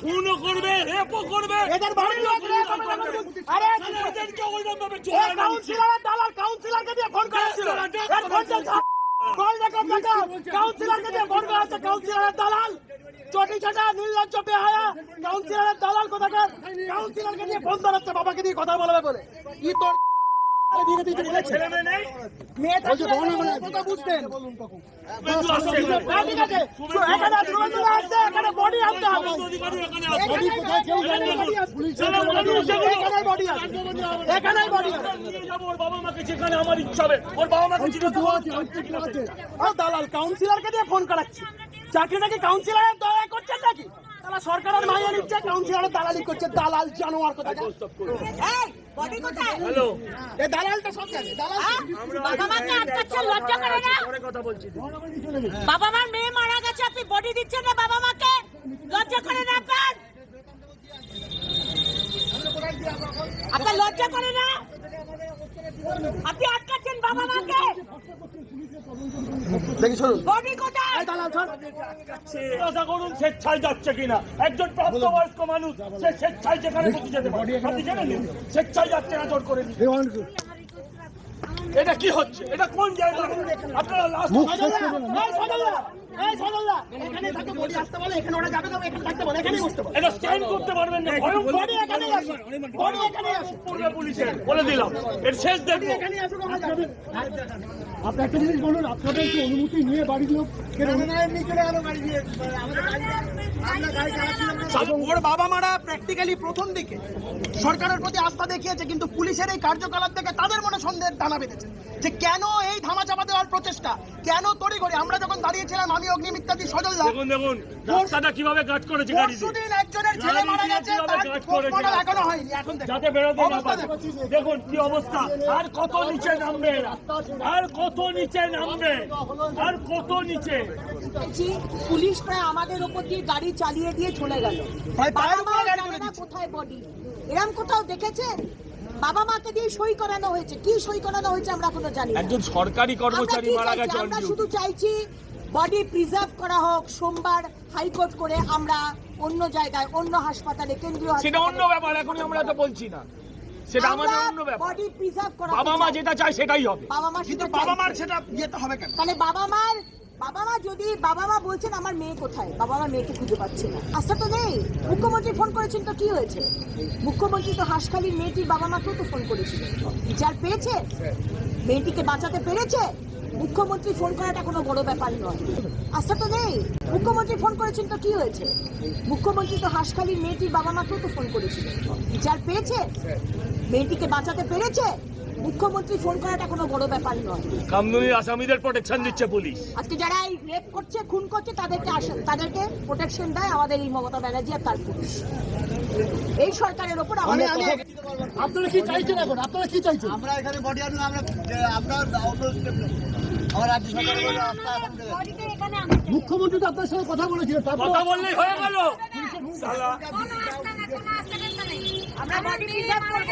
খুনও করবে রেপও করবে এদের বাড়ির লোক আরে এদেরকে ওইরকম ভাবে দিচ্ছে। কাউন্সিলরের দালাল কাউন্সিলরকে দিয়ে ফোন করেছিল। এর ফোনটা। কল রেকর্ড দেখাও কাউন্সিলরকে দিয়ে ফোন করেছে। কাউন্সিলরের দালাল। চটি চাটা নির্লজ্জ বেহায়া। কাউন্সিলরের দালাল কোথাকার? কাউন্সিলরকে দিয়ে ফোন ধরাচ্ছে বাবাকে দিয়ে কথা বলবে বলে। ই তোর দালাল কাউন্সিলরকে দিয়ে ফোন করাচ্ছি। চাকরি নাকি কাউন্সিলরের দয়া করছেন নাকি? তারা সরকারের মাইয়া নিচ্ছে, কাউন্সিলরের দালালি করছে। দালাল জানোয়ার কথা বডি কোথায়? হ্যালো। এই দালালটা সব জানে দালাল হ্যাঁ? বাবা মাকে আটকাচ্ছে লজ্জা করে না? পরে কথা বলছি। বাবা মার মেয়ে মারা গেছে আপনি বডি দিচ্ছেন না বাবা মাকে? লজ্জা করে না আপনার? আপনার লজ্জা করে না? আপনি আটকাচ্ছেন বাবা মাকে? দেখি শুনুন। বডি কোথায়? এই দালাল সর জিজ্ঞাসা করুন স্বেচ্ছায় যাচ্ছে কিনা। একজন প্রাপ্তবয়স্ক মানুষ সে স্বেচ্ছায় যেখানে খুশি যেতে পারে। আপনি জেনে স্বেচ্ছায় যাচ্ছে না জোর করে এটা কি হচ্ছে? এটা কোন জায়গা আপনারা লাস্ট এই সদল্লা এই সদল্লা এখানে থাকতে বডি আসতে বলে এখানে ওরা যাবে না এখানে থাকতে বলে এখানেই বসতে বলে। এটা স্ট্যান্ড করতে পারবেন না ভয়ঙ্কর। বডি এখানেই আসে বডি এখানেই আসে পূর্বে পুলিশের বলে দিলাম। এর শেষ দেখব। আপনি একটা জিনিস বলুন আপনাদের অনুমতি নিয়ে বাড়ির লোক ওর বাবা মারা প্র্যাকটিক্যালি প্রথম দিকে। সরকারের প্রতি আস্থা দেখিয়েছে কিন্তু পুলিশের এই কার্যকলাপ থেকে তাদের মনে সন্দেহের দানা বেঁধেছে যে কেন এই ধামা চাপা দেওয়ার প্রচেষ্টা? কেন তড়িঘড়ি? আমরা যখন দাঁড়িয়েছিলাম আমি অগ্নি ইত্যাদি সজলদা। দেখুন দেখুন রাস্তাটা কীভাবে কাট করেছে পরশুদিন একজনের ছেলে মারা গেছে তার পোস্টমর্টম এখনও হয়নি এখন যাতে বেরোতে না পারে। দেখুন। দেখুন কি অবস্থা। আর কত নিচে নামবে? আর কত নিচে নামবে? আর কত নিচে? পুলিশ প্রায় আমাদের ওপর দিয়ে গাড়ি চালিয়ে দিয়ে চলে গেল। কোথায় বডি এরম কোথাও দেখেছেন বাবা মাকে দিয়ে সই করানো হয়েছে। কি সই করানো হয়েছে আমরা এখনও জানি একজন সরকারি কর্মচারী মারা গেছে আমরা শুধু চাইছি বডি প্রিজার্ভ করা হোক সোমবার হাইকোর্ট করে আমরা অন্য জায়গায় অন্য হাসপাতালে কেন্দ্রীয় সেটা অন্য ব্যাপার এখনই আমরা তো বলছি না। সেটা আমাদের অন্য ব্যাপার। বডি প্রিজার্ভ করা বাবা মা যেটা চায় সেটাই হবে। বাবা মা কিন্তু সেটা বাবা মার সেটা ইয়েতে হবে কেন? তাহলে বাবা মার বাবা মা যদি বাবা মা বলছেন আমার মেয়ে কোথায় বাবা মা মেয়েকে খুঁজে পাচ্ছে না। আস্থা তো নেই। মুখ্যমন্ত্রী ফোন করেছেন তো কি হয়েছে? মুখ্যমন্ত্রী তো হাসখালির মেয়েটির বাবা মাকেও তো ফোন করেছিল। বিচার পেয়েছে? মেয়েটিকে বাঁচাতে পেরেছে? মুখ্যমন্ত্রী ফোন করাটা কোনো বড় ব্যাপার নয়। আস্থা তো নেই। মুখ্যমন্ত্রী ফোন করেছেন তো কি হয়েছে? মুখ্যমন্ত্রী তো হাসখালির মেয়েটির বাবা মাকেও তো ফোন করেছিল। বিচার পেয়েছে? মেয়েটিকে বাঁচাতে পেরেছে? মুখ্যমন্ত্রী ফোন করাটা কোনো বড় ব্যাপার নয়। কামদুনি আসামিদের প্রোটেকশন দিচ্ছে পুলিশ আজকে যারা এই রেপ করছে খুন করছে তাদেরকে আসে তাদেরকে প্রোটেকশন দেয় আমাদের এই মমতা ব্যানার্জি আর তার পুলিশ। এই সরকারের ওপর আমাদের আপনারা কি চাইছেন এখন? আপনারা কি চাইছেন? আমরা এখানে বডি আনলাম আমরা আপনার। আমার রাজ্য এখানে আনতে চাই। মুখ্যমন্ত্রী তো আপনার সঙ্গে কথা বলেছিলেন কথা বললেই হয়ে গেল। আমরা বডি প্রিজার্ভ করব।